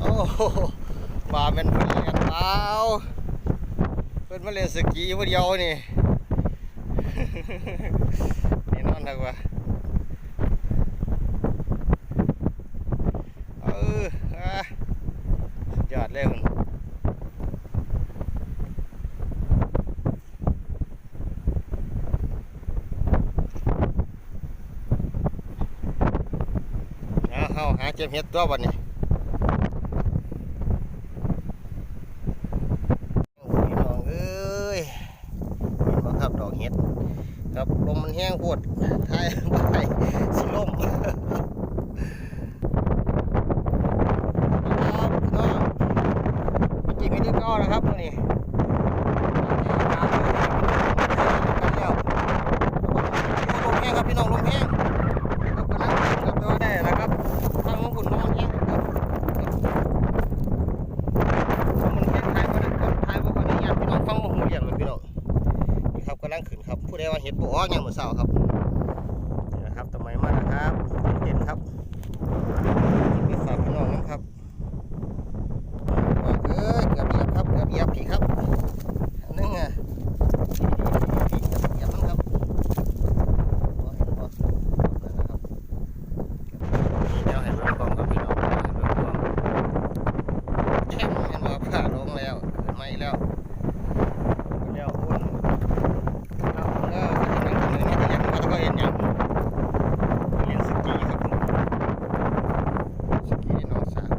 โอ้โหว่าแมันเพิ่นเล่นเปล่าเพิ่อนมาเล่นสกีผู้เดียวนี่นี่นอนทักว่าเอออะสุดยอดเลยคุณเอาเข้าหาเจ็บเห็ดตัวบันี้ พี่น้องเอ้ยเห็นบ่ครับดอกเห็ดครับ ลมมันแห้งโพดท้ายบ่ได้สิล่มครับน้องมากินกันดีก็นะครับมื้อนี้ลมแห้งครับพี่น้องลมแห้งครับกำลังครับตัวได้นะครับทางของคุณนอนแห้งครับ มันเฮ็ดทายบ่ได้ครับทายบ่ค่อยได้ยากพี่น้องฟังบ่ฮู้เรื่องเลยพี่น้องนี่ครับกำลัง ได้ว่าเห็ดบ่ออกยามมื้อเช้าครับนี่นะครับต้นไม้มาแล้วครับเด่นๆครับนี่ฝากพี่น้องนํครับว่าเอ้ยเกือบเหยียบครับเกือบเหยียบพี่ครับอันนึงอะพี่เกือบเหยียบมันครับบ่เห็นบ่นั่นนะครับนี่เดี๋ยวให้เบิ่งกล้องครับพี่น้องให้เบิ่งกล้อง เห็นว่าผ่าลงแล้วขึ้นมาอีกแล้วแล้วอุ่นเราเออนั่งตรงนี้ก็ยังว่าจะก็เห็นยังเรียนสกีครับผมสกีในหนองสาว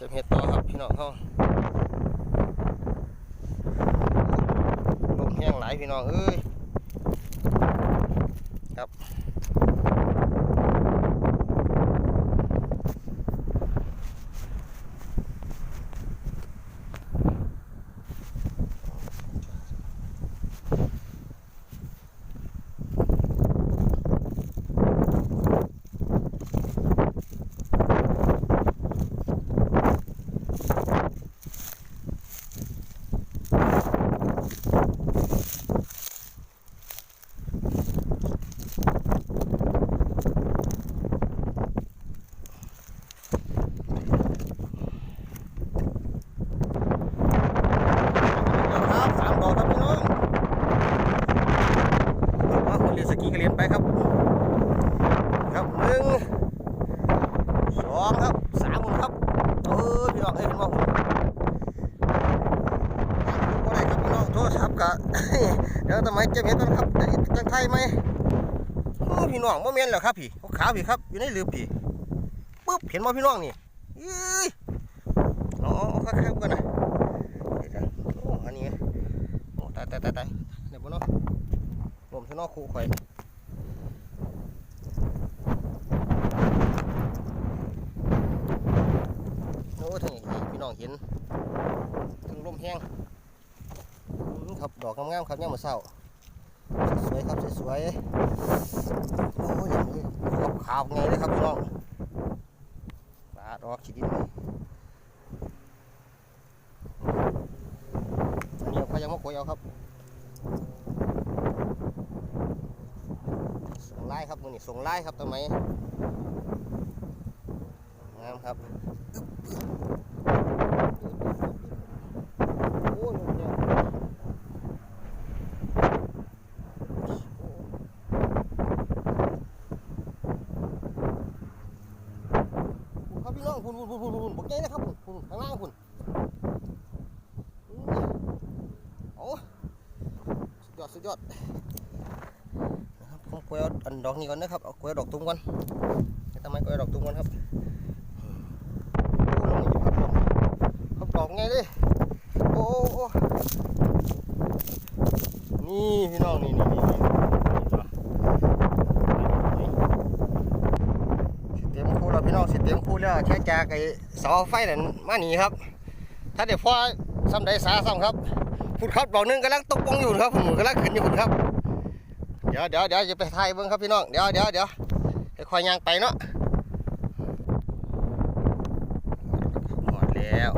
จะเห็ดต่อครับพี่น้องเขาลมแห้งหลายพี่น้องเอ้ยครับ ครับสามดอกครับพี่น้องว่าคน เรียสกีก็เรียนไปครับ ครับหนึ่งสองครับสามคนครับเออพี่น้องเอ้ยเห็นว่าผมก็ได้ครับพี่น้องโทษครับกะเดี๋ยวทำไมจ็บเห็นกันครับจะจะไทยไหมพี่น้องโมเมนต์แล้วครับพี่ขาวพี่ครับอยู่ในลืบพี่ปึ๊บเห็นว่าพี่น้องนี่เอ้ยอ๋อข้างๆกันนะ เดี๋ยวนะโอ้อันนี้ไงโอ้ตายตายตายตายเดี๋ยวบ่เนาะ คู่ข่อยโอ้ถึงให้พี่น้องเห็นถึงลมแห้งครับดอกงามๆครับย่ามมื้อเช้าสวยครับสวยๆโอ้ยอย่างนี้คับขาวไงเลยครับพี่น้องปลาดอกขี้ดินเลยอันนี้เขายังมาคุยเอาครับส่งไล่ ครับมือนี่ส่งไล่ครับทำไมงามครับเนี่ยโอ้ครับพี่น้องคุณคุณคุณคุณคุณบอกใจนะครับคุณคุณข้างล่างคุณโอ้สุดยอดสุดยอด กล้วยเอาอันดอกนี้ก่อนนะครับเอากล้วยเอาดอกตุ้มก่อนทำไมกล้วยเอาดอกตุ้มก่อนครับโอ้ลงอีกครับลงครับอกไงเลยโอ้โอ้โอ้นี่พี่น้องนี่นี่นี่สิเต็มคูแล้วพี่น้องสิเต็มคู่แล้วแค่จากไอ้เสาไฟนั่นมาหนีครับ ถ้าเดี๋ยวพ่อซ้ำใดสาซ้ำครับพุ่นครับดอกนึงกำลังตกปองอยู่ครับผมกำลังขึ้นอยู่ครับ ดี๋ยวเดี๋ยวเดี๋ยวจะไปถ่ายเบิ้งครับพี่น้อง เดี๋ยวเดี๋ยวเดี๋ยวจะคอยยางไปเนาะหมดแล้ว